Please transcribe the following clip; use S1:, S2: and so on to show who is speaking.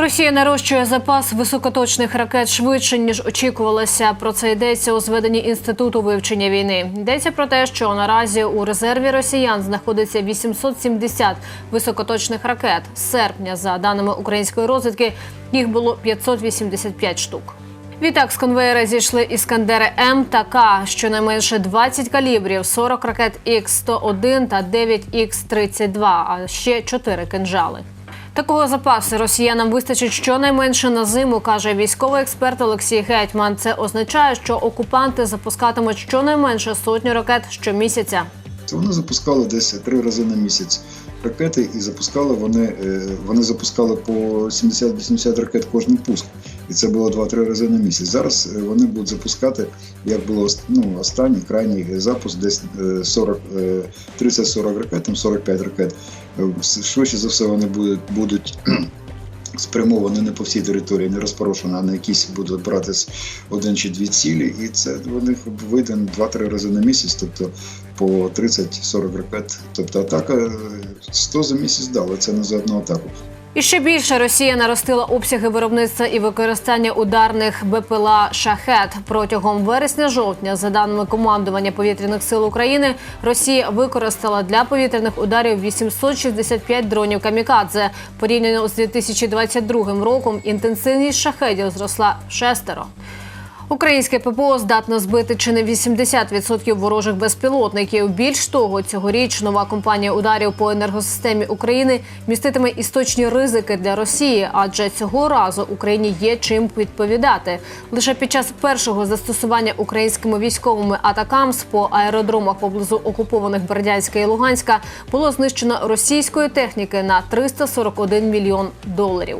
S1: Росія нарощує запас високоточних ракет швидше ніж очікувалося. Про це йдеться у зведенні інституту вивчення війни. Йдеться про те, що наразі у резерві росіян знаходиться 870 високоточних ракет. З серпня, за даними української розвідки, їх було 585 штук. Відтак з конвейера зійшли іскандери М та К, щонайменше 20 калібрів, 40 ракет Х-101 та 9 Х-32, а ще 4 кинжали. Такого запасу росіянам вистачить щонайменше на зиму, каже військовий експерт Олексій Гетьман. Це означає, що окупанти запускатимуть щонайменше сотню ракет щомісяця.
S2: Вони запускали десь три рази на місяць ракети, і запускали вони, е, вони запускали по 70-80 ракет кожний пуск. І це було 2-3 рази на місяць. Зараз е, вони будуть запускати, як було ну, останній крайній запуск, десь е, 40, е, 30-40 ракет, там 45 ракет. Е, Швидше за все, вони будуть, будуть спрямовані не по всій території, не розпорошені, а на якісь будуть братись один чи дві цілі, і це у них вийде 2-3 рази на місяць, тобто по 30-40 ракет. Тобто атака е, 100 за місяць дали, це не за одну атаку.
S1: І ще більше Росія наростила обсяги виробництва і використання ударних БПЛА Шахет протягом вересня-жовтня. За даними командування повітряних сил України, Росія використала для повітряних ударів 865 дронів камікадзе. Порівняно з 2022 роком інтенсивність шахетів зросла шестеро. Українське ППО здатно збити чи не 80% ворожих безпілотників. Більш того, цьогоріч нова компанія ударів по енергосистемі України міститиме істочні ризики для Росії, адже цього разу Україні є чим відповідати. Лише під час першого застосування українськими військовими атакамс по аеродромах поблизу окупованих Бердянська і Луганська було знищено російської техніки на 341 мільйон доларів.